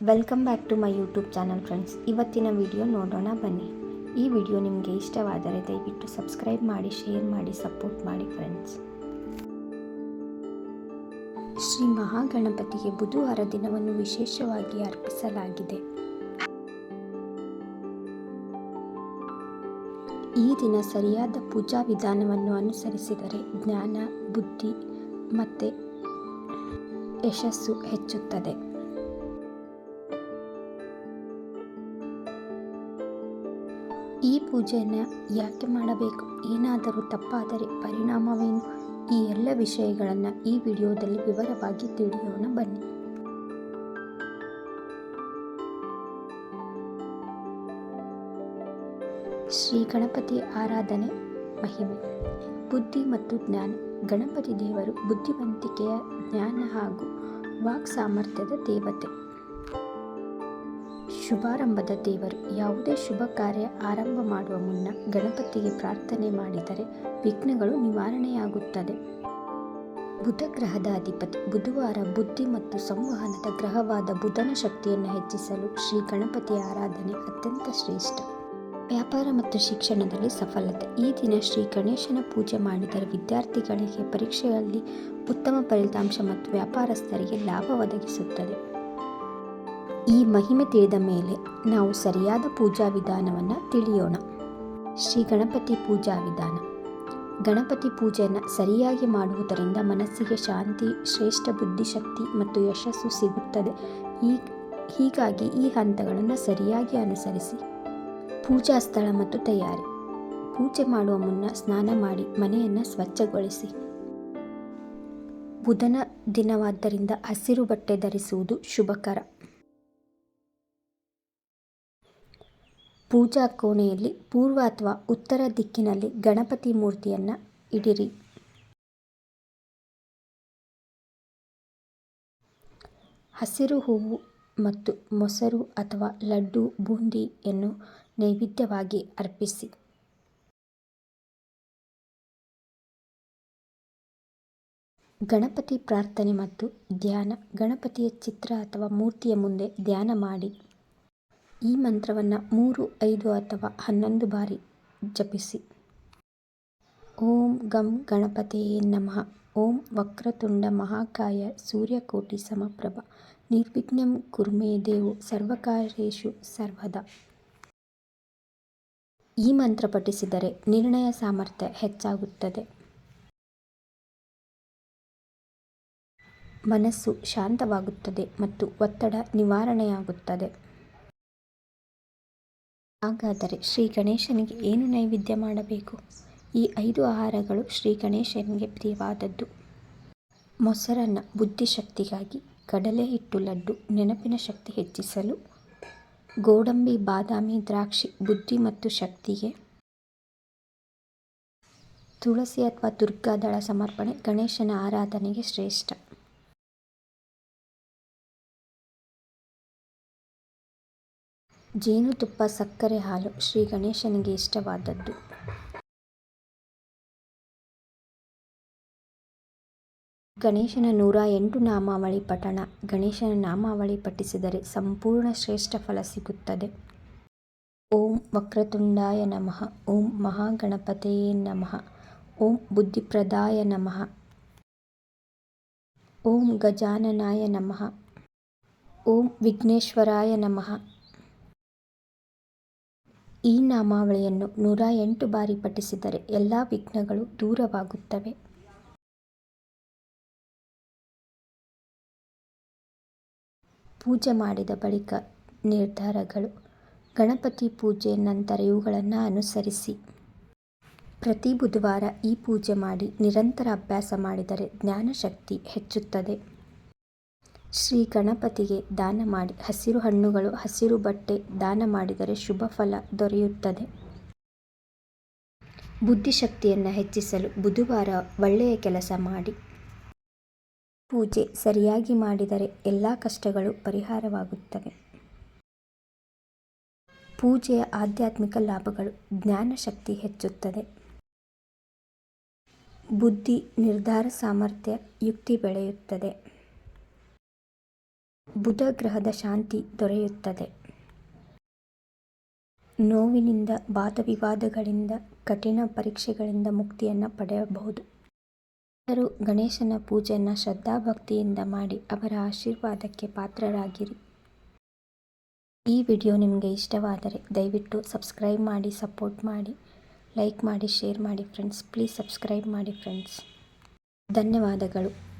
Welcome back to my YouTube channel friends ಇವತ್ತಿನ video ನೋಡೋಣ ಬನ್ನಿ. ಈ ವಿಡಿಯೋ ನಿಮಗೆ ಇಷ್ಟವಾದರೆ ದಯವಿಟ್ಟು ಸಬ್ಸ್ಕ್ರೈಬ್ ಮಾಡಿ ಶೇರ್ ಮಾಡಿ ಸಪೋರ್ಟ್ ಮಾಡಿ ಫ್ರೆಂಡ್ಸ್ ಶ್ರೀ ಮಹಾಗಣಪತಿಗೆ ಬುಧವಾರ ದಿನವನ್ನು ವಿಶೇಷವಾಗಿ ಅರ್ಪಿಸಲಾಗಿದೆ. ಈ ದಿನ ಸರಿಯಾದ ಪೂಜಾ ವಿಧಾನವನ್ನು ಅನುಸರಿಸಿದರೆ ಜ್ಞಾನ, ಬುದ್ಧಿ ಮತ್ತು ಯಶಸ್ಸು ಹೆಚ್ಚುತ್ತದೆ. ಈ ಪೂಜೆಯನ್ನು ಯಾಕೆ ಮಾಡಬೇಕು? ಏನಾದರೂ ತಪ್ಪಾದರೆ ಪರಿಣಾಮವೇನು? ಈ ಎಲ್ಲ ವಿಷಯಗಳನ್ನು ಈ ವಿಡಿಯೋದಲ್ಲಿ ವಿವರವಾಗಿ ತಿಳಿಯೋಣ ಬನ್ನಿ. ಶ್ರೀ ಗಣಪತಿ ಆರಾಧನೆ ಮಹಿಮೆ. ಬುದ್ಧಿ ಮತ್ತು ಜ್ಞಾನ. ಗಣಪತಿ ದೇವರು ಬುದ್ಧಿವಂತಿಕೆಯ ಜ್ಞಾನ ಹಾಗೂ ವಾಕ್ ಸಾಮರ್ಥ್ಯದ ದೇವತೆ. ಶುಭಾರಂಭದ ದೇವರು ಯಾವುದೇ ಶುಭ ಕಾರ್ಯ ಆರಂಭ ಮಾಡುವ ಮುನ್ನ ಗಣಪತಿಗೆ ಪ್ರಾರ್ಥನೆ ಮಾಡಿದರೆ ವಿಘ್ನಗಳು ನಿವಾರಣೆಯಾಗುತ್ತದೆ. ಬುಧ ಗ್ರಹದ ಅಧಿಪತಿ ಬುಧವಾರ ಬುದ್ಧಿ ಮತ್ತು ಸಂವಹನದ ಗ್ರಹವಾದ ಬುಧನ ಶಕ್ತಿಯನ್ನು ಹೆಚ್ಚಿಸಲು ಶ್ರೀ ಗಣಪತಿಯ ಆರಾಧನೆ ಅತ್ಯಂತ ಶ್ರೇಷ್ಠ. ವ್ಯಾಪಾರ ಮತ್ತು ಶಿಕ್ಷಣದಲ್ಲಿ ಸಫಲತೆ. ಈ ದಿನ ಶ್ರೀ ಗಣೇಶನ ಪೂಜೆ ಮಾಡಿದರೆ ವಿದ್ಯಾರ್ಥಿಗಳಿಗೆ ಪರೀಕ್ಷೆಯಲ್ಲಿ ಉತ್ತಮ ಫಲಿತಾಂಶ ಮತ್ತು ವ್ಯಾಪಾರಸ್ಥರಿಗೆ ಲಾಭ ಒದಗಿಸುತ್ತದೆ. ಈ ಮಹಿಮೆ ತಿಳಿದ ಮೇಲೆ ನಾವು ಸರಿಯಾದ ಪೂಜಾ ವಿಧಾನವನ್ನು ತಿಳಿಯೋಣ. ಶ್ರೀ ಗಣಪತಿ ಪೂಜಾ ವಿಧಾನ. ಗಣಪತಿ ಪೂಜೆಯನ್ನು ಸರಿಯಾಗಿ ಮಾಡುವುದರಿಂದ ಮನಸ್ಸಿಗೆ ಶಾಂತಿ, ಶ್ರೇಷ್ಠ ಬುದ್ಧಿಶಕ್ತಿ ಮತ್ತು ಯಶಸ್ಸು ಸಿಗುತ್ತದೆ. ಈ, ಹೀಗಾಗಿ ಈ ಹಂತಗಳನ್ನು ಸರಿಯಾಗಿ ಅನುಸರಿಸಿ. ಪೂಜಾ ಸ್ಥಳ ಮತ್ತು ತಯಾರಿ. ಪೂಜೆ ಮಾಡುವ ಮುನ್ನ ಸ್ನಾನ ಮಾಡಿ ಮನೆಯನ್ನು ಸ್ವಚ್ಛಗೊಳಿಸಿ. ಬುಧನ ದಿನವಾದ್ದರಿಂದ ಹಸಿರು ಬಟ್ಟೆ ಧರಿಸುವುದು ಶುಭಕರ. ಪೂಜಾ ಕೋಣೆಯಲ್ಲಿ ಪೂರ್ವ ಅಥವಾ ಉತ್ತರ ದಿಕ್ಕಿನಲ್ಲಿ ಗಣಪತಿ ಮೂರ್ತಿಯನ್ನು ಇಡಿರಿ. ಹಸಿರು ಹೂವು ಮತ್ತು ಮೊಸರು ಅಥವಾ ಲಡ್ಡು ಬೂಂದಿಯನ್ನು ನೈವೇದ್ಯವಾಗಿ ಅರ್ಪಿಸಿ. ಗಣಪತಿ ಪ್ರಾರ್ಥನೆ ಮತ್ತು ಧ್ಯಾನ, ಗಣಪತಿಯ ಚಿತ್ರ ಅಥವಾ ಮೂರ್ತಿಯ ಮುಂದೆ ಧ್ಯಾನ ಮಾಡಿ. ಈ ಮಂತ್ರವನ್ನು ಮೂರು, ಐದು ಅಥವಾ ಹನ್ನೊಂದು ಬಾರಿ ಜಪಿಸಿ. ಓಂ ಗಂ ಗಣಪತಿಯೇ ನಮಃ. ಓಂ ವಕ್ರತುಂಡ ಮಹಾಕಾಯ ಸೂರ್ಯಕೋಟಿ ಸಮಪ್ರಭ. ನಿರ್ವಿಘ್ನಂ ಕುರ್ಮೇ ದೇವು ಸರ್ವಕಾರ್ಯೇಷು ಸರ್ವದಾ. ಈ ಮಂತ್ರ ಪಠಿಸಿದರೆ ನಿರ್ಣಯ ಸಾಮರ್ಥ್ಯ ಹೆಚ್ಚಾಗುತ್ತದೆ. ಮನಸ್ಸು ಶಾಂತವಾಗುತ್ತದೆ ಮತ್ತು ಒತ್ತಡ ನಿವಾರಣೆಯಾಗುತ್ತದೆ. ಹಾಗಾದರೆ ಶ್ರೀ ಗಣೇಶನಿಗೆ ಏನು ನೈವೇದ್ಯ ಮಾಡಬೇಕು? ಈ ಐದು ಆಹಾರಗಳು ಶ್ರೀ ಗಣೇಶನಿಗೆ ಪ್ರಿಯವಾದದ್ದು. ಮೊಸರನ್ನ ಬುದ್ಧಿಶಕ್ತಿಗಾಗಿ ಕಡಲೆ ಹಿಟ್ಟು ಲಡ್ಡು ನೆನಪಿನ ಶಕ್ತಿ ಹೆಚ್ಚಿಸಲು, ಗೋಡಂಬಿ, ಬಾದಾಮಿ, ದ್ರಾಕ್ಷಿ ಬುದ್ಧಿ ಮತ್ತು ಶಕ್ತಿಗೆ, ತುಳಸಿ ಅಥವಾ ದುರ್ಗಾದಳ ಸಮರ್ಪಣೆ ಗಣೇಶನ ಆರಾಧನೆಗೆ ಶ್ರೇಷ್ಠ. ಜೇನುತುಪ್ಪ ಸಕ್ಕರೆ ಹಾಲು ಶ್ರೀ ಗಣೇಶನಿಗೆ ಇಷ್ಟವಾದದ್ದು. ಗಣೇಶನ ನೂರ ಎಂಟು ನಾಮಾವಳಿ ಪಠಣ. ಗಣೇಶನ ನಾಮಾವಳಿ ಪಠಿಸಿದರೆ ಸಂಪೂರ್ಣ ಶ್ರೇಷ್ಠ ಫಲ ಸಿಗುತ್ತದೆ. ಓಂ ವಕ್ರತುಂಡಾಯ ನಮಃ. ಓಂ ಮಹಾಗಣಪತೆಯೇ ನಮಃ. ಓಂ ಬುದ್ಧಿಪ್ರದಾಯ ನಮಃ. ಓಂ ಗಜಾನನಾಯ ನಮಃ. ಓಂ ವಿಘ್ನೇಶ್ವರಾಯ ನಮಃ. ಈ ನಾಮಾವಳಿಯನ್ನು ನೂರ ಎಂಟು ಬಾರಿ ಪಠಿಸಿದರೆ ಎಲ್ಲ ವಿಘ್ನಗಳು ದೂರವಾಗುತ್ತವೆ. ಪೂಜೆ ಮಾಡಿದ ಬಳಿಕ ನಿರ್ಧಾರಗಳು, ಗಣಪತಿ ಪೂಜೆ ನಂತರ ಇವುಗಳನ್ನು ಅನುಸರಿಸಿ. ಪ್ರತಿ ಬುಧವಾರ ಈ ಪೂಜೆ ಮಾಡಿ ನಿರಂತರ ಅಭ್ಯಾಸ ಮಾಡಿದರೆ ಜ್ಞಾನಶಕ್ತಿ ಹೆಚ್ಚುತ್ತದೆ. ಶ್ರೀ ಗಣಪತಿಗೆ ದಾನ ಮಾಡಿ, ಹಸಿರು ಹಣ್ಣುಗಳು, ಹಸಿರು ಬಟ್ಟೆ ದಾನ ಮಾಡಿದರೆ ಶುಭ ಫಲ ದೊರೆಯುತ್ತದೆ. ಬುದ್ಧಿಶಕ್ತಿಯನ್ನು ಹೆಚ್ಚಿಸಲು ಬುಧವಾರ ಒಳ್ಳೆಯ ಕೆಲಸ ಮಾಡಿ. ಪೂಜೆ ಸರಿಯಾಗಿ ಮಾಡಿದರೆ ಎಲ್ಲ ಕಷ್ಟಗಳು ಪರಿಹಾರವಾಗುತ್ತವೆ. ಪೂಜೆಯ ಆಧ್ಯಾತ್ಮಿಕ ಲಾಭಗಳು ಜ್ಞಾನಶಕ್ತಿ ಹೆಚ್ಚುತ್ತದೆ. ಬುದ್ಧಿ ನಿರ್ಧಾರ ಸಾಮರ್ಥ್ಯ ಯುಕ್ತಿ ಬೆಳೆಯುತ್ತದೆ. ಬುಧ ಗ್ರಹದ ಶಾಂತಿ ದೊರೆಯುತ್ತದೆ. ನೋವಿನಿಂದ, ವಾದವಿವಾದಗಳಿಂದ, ಕಠಿಣ ಪರೀಕ್ಷೆಗಳಿಂದ ಮುಕ್ತಿಯನ್ನು ಪಡೆಯಬಹುದು. ಎಲ್ಲರೂ ಗಣೇಶನ ಪೂಜೆಯನ್ನು ಶ್ರದ್ಧಾಭಕ್ತಿಯಿಂದ ಮಾಡಿ ಅವರ ಆಶೀರ್ವಾದಕ್ಕೆ ಪಾತ್ರರಾಗಿರಿ. ಈ ವಿಡಿಯೋ ನಿಮಗೆ ಇಷ್ಟವಾದರೆ ದಯವಿಟ್ಟು ಸಬ್ಸ್ಕ್ರೈಬ್ ಮಾಡಿ, ಸಪೋರ್ಟ್ ಮಾಡಿ, ಲೈಕ್ ಮಾಡಿ, ಶೇರ್ ಮಾಡಿ ಫ್ರೆಂಡ್ಸ್. ಪ್ಲೀಸ್ ಸಬ್ಸ್ಕ್ರೈಬ್ ಮಾಡಿ ಫ್ರೆಂಡ್ಸ್. ಧನ್ಯವಾದಗಳು.